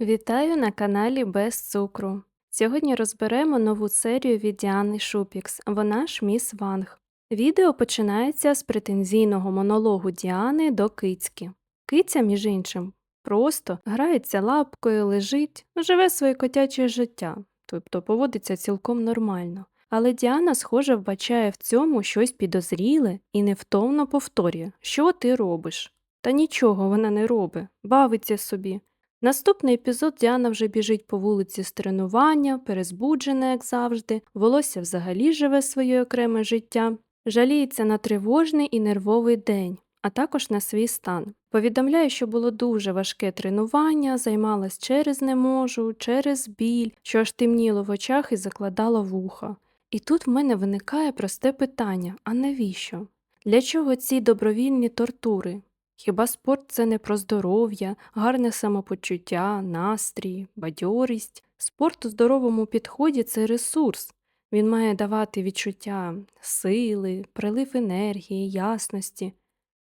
Вітаю на каналі Без цукру. Сьогодні розберемо нову серію від Діани Шупікс. Вона ж міс Ванг. Відео починається з претензійного монологу Діани до кицьки. Киця, між іншим, просто грається лапкою, лежить, живе своє котяче життя, тобто поводиться цілком нормально. Але Діана, схоже, вбачає в цьому щось підозріле і невтомно повторює, що ти робиш. Та нічого вона не робить, бавиться собі. Наступний епізод Діана вже біжить по вулиці з тренування, перезбуджена, як завжди, волосся взагалі живе своє окреме життя, жаліється на тривожний і нервовий день, а також на свій стан. Повідомляє, що було дуже важке тренування, займалась через не можу, через біль, що аж темніло в очах і закладало вуха. І тут в мене виникає просте питання: а навіщо? Для чого ці добровільні тортури? Хіба спорт це не про здоров'я, гарне самопочуття, настрій, бадьорість? Спорт у здоровому підході це ресурс. Він має давати відчуття сили, прилив енергії, ясності.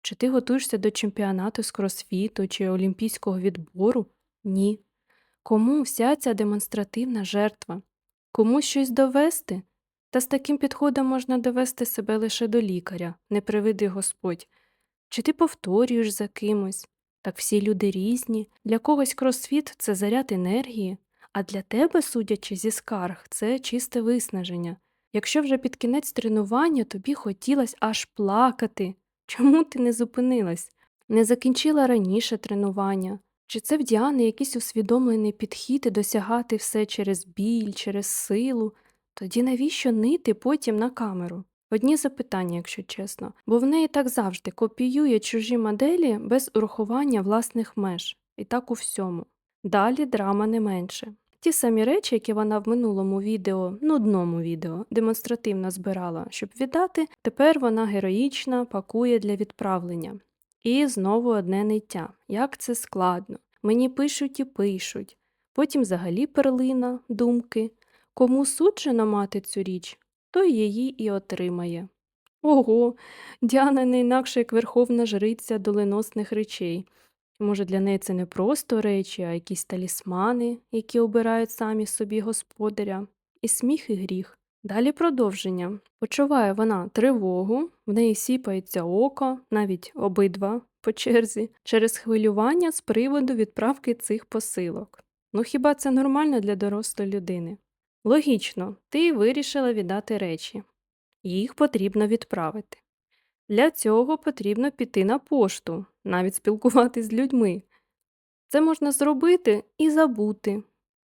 Чи ти готуєшся до чемпіонату з кросфіту чи олімпійського відбору? Ні. Кому вся ця демонстративна жертва? Кому щось довести? Та з таким підходом можна довести себе лише до лікаря, не привиди Господь. Чи ти повторюєш за кимось? Так всі люди різні. Для когось кросфіт це заряд енергії, а для тебе, судячи зі скарг, це чисте виснаження. Якщо вже під кінець тренування тобі хотілося аж плакати, чому ти не зупинилась? Не закінчила раніше тренування? Чи це в Діани якийсь усвідомлений підхід і досягати все через біль, через силу? Тоді навіщо нити потім на камеру? Одні запитання, якщо чесно, бо в неї так завжди копіює чужі моделі без урахування власних меж, і так у всьому. Далі драма не менше. Ті самі речі, які вона в минулому відео, нудному відео, демонстративно збирала, щоб віддати, тепер вона героїчна пакує для відправлення. І знову одне ниття. Як це складно. Мені пишуть і пишуть. Потім взагалі перлина, думки. Кому суджено мати цю річ, той її і отримає. Ого, Діана не інакше як верховна жриця доленосних речей. Може, для неї це не просто речі, а якісь талісмани, які обирають самі собі господаря, і сміх, і гріх. Далі продовження. Почуває вона тривогу, в неї сіпається око, навіть обидва по черзі, через хвилювання з приводу відправки цих посилок. Ну хіба це нормально для дорослої людини? Логічно, ти вирішила віддати речі. Їх потрібно відправити. Для цього потрібно піти на пошту, навіть спілкуватись з людьми. Це можна зробити і забути,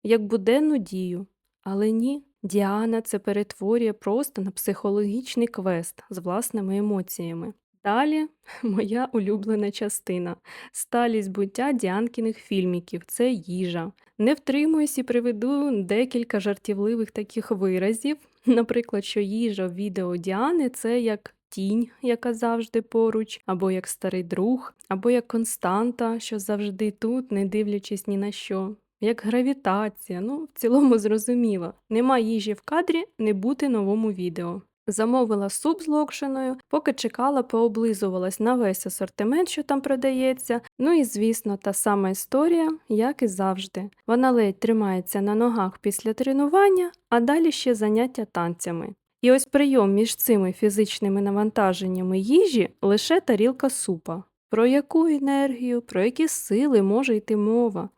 як буденну дію. Але ні, Діана це перетворює просто на психологічний квест з власними емоціями. Далі моя улюблена частина сталість буття Діанкіних фільміків це їжа. Не втримуюсь і приведу декілька жартівливих таких виразів. Наприклад, що їжа в відео Діани це як тінь, яка завжди поруч, або як старий друг, або як константа, що завжди тут, не дивлячись ні на що. Як гравітація, ну в цілому зрозуміло. Нема їжі в кадрі, не бути новому відео. Замовила суп з локшиною, поки чекала, пооблизувалась на весь асортимент, що там продається. Ну і звісно, та сама історія, як і завжди. Вона ледь тримається на ногах після тренування, а далі ще заняття танцями. І ось прийом між цими фізичними навантаженнями їжі лише тарілка супа. Про яку енергію, про які сили може йти мова?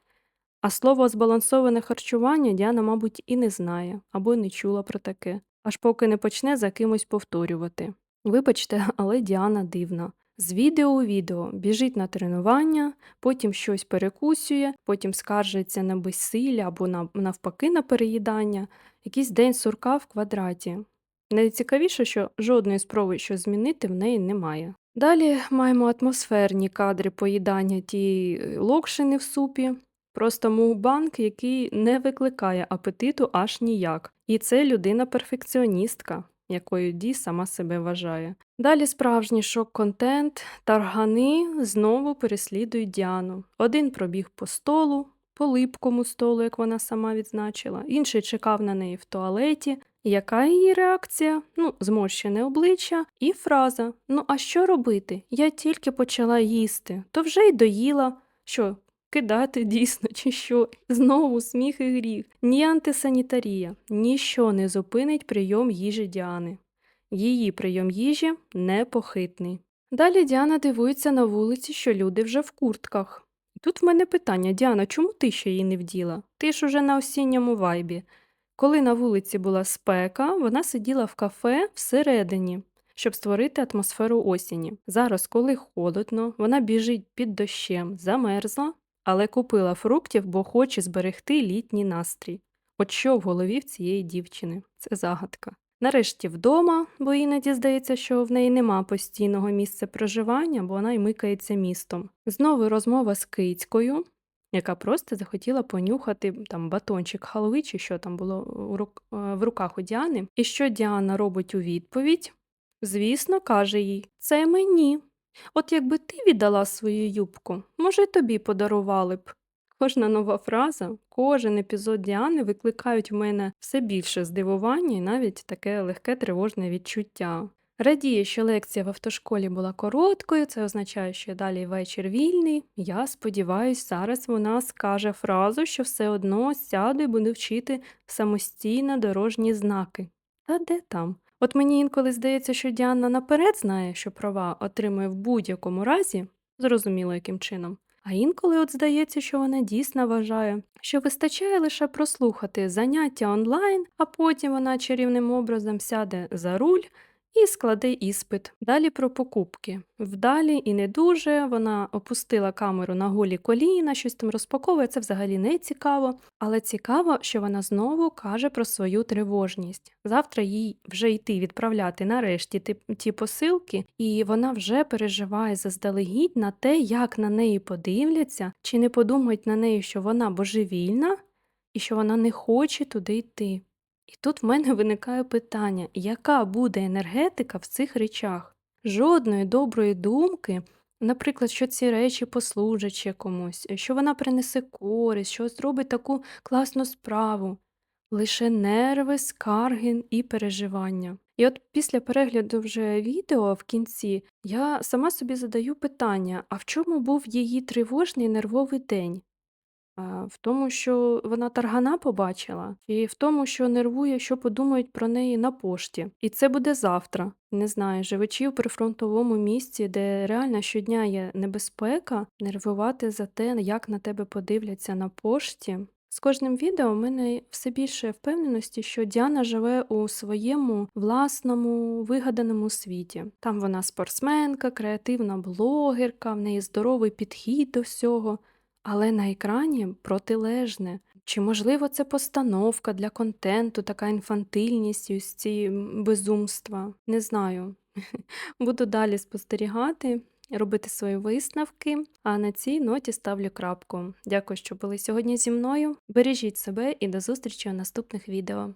А слово збалансоване харчування Діана, мабуть, і не знає або не чула про таке аж поки не почне за кимось повторювати. Вибачте, але Діана дивна. З відео у відео біжить на тренування, потім щось перекусює, потім скаржиться на безсилля або на, навпаки на переїдання, якийсь день сурка в квадраті. Найцікавіше, що жодної спроби щось змінити в неї немає. Далі маємо атмосферні кадри поїдання тієї локшини в супі, Просто мукбанг, який не викликає апетиту аж ніяк. І це людина-перфекціоністка, якою Ді сама себе вважає. Далі справжній шок-контент, таргани знову переслідують Діану. Один пробіг по столу, по липкому столу, як вона сама відзначила, інший чекав на неї в туалеті. Яка її реакція? Ну, зморщене обличчя і фраза Ну, а що робити? Я тільки почала їсти, то вже й доїла. Що, кидати дійсно чи що. Знову сміх і гріх. Ні антисанітарія, ніщо не зупинить прийом їжі Діани. Її прийом їжі непохитний. Далі Діана дивується на вулиці, що люди вже в куртках. Тут в мене питання, Діана, чому ти ще її не вділа? Ти ж уже на осінньому вайбі. Коли на вулиці була спека, вона сиділа в кафе всередині, щоб створити атмосферу осені. Зараз, коли холодно, вона біжить під дощем, замерзла, але купила фруктів, бо хоче зберегти літній настрій. От що в голові в цієї дівчини? Це загадка. Нарешті вдома, бо іноді здається, що в неї нема постійного місця проживання, бо вона й микається містом. Знову розмова з кицькою, яка просто захотіла понюхати там батончик халви чи що там було е, в руках у Діани. І що Діана робить у відповідь? Звісно, каже їй, це мені. От якби ти віддала свою юбку, може, й тобі подарували б. Кожна нова фраза, кожен епізод Діани викликають в мене все більше здивування і навіть таке легке тривожне відчуття. Радіє, що лекція в автошколі була короткою, це означає, що далі вечір вільний. Я сподіваюся, зараз вона скаже фразу, що все одно сяду і буде вчити самостійно дорожні знаки. Та де там? От мені інколи здається, що Діана наперед знає, що права отримує в будь-якому разі, зрозуміло яким чином. А інколи от здається, що вона дійсно вважає, що вистачає лише прослухати заняття онлайн, а потім вона чарівним образом сяде за руль і складе іспит. Далі про покупки. Вдалі і не дуже вона опустила камеру на голі коліна, щось там розпаковує, це взагалі не цікаво. Але цікаво, що вона знову каже про свою тривожність. Завтра їй вже йти відправляти нарешті ті, ті посилки, і вона вже переживає заздалегідь на те, як на неї подивляться, чи не подумають на неї, що вона божевільна і що вона не хоче туди йти. І тут в мене виникає питання, яка буде енергетика в цих речах? Жодної доброї думки, наприклад, що ці речі послужать ще комусь, що вона принесе користь, що зробить таку класну справу. Лише нерви, скарги і переживання. І от після перегляду вже відео в кінці я сама собі задаю питання: а в чому був її тривожний нервовий день? В тому, що вона таргана побачила, і в тому, що нервує, що подумають про неї на пошті. І це буде завтра. Не знаю, живучи в прифронтовому місці, де реально щодня є небезпека, нервувати за те, як на тебе подивляться на пошті. З кожним відео в мене все більше впевненості, що Діана живе у своєму власному вигаданому світі. Там вона спортсменка, креативна блогерка, в неї здоровий підхід до всього. Але на екрані протилежне. Чи можливо це постановка для контенту, така інфантильність, ось ці безумства? Не знаю. Буду далі спостерігати, робити свої висновки, а на цій ноті ставлю крапку. Дякую, що були сьогодні зі мною. Бережіть себе і до зустрічі у наступних відео.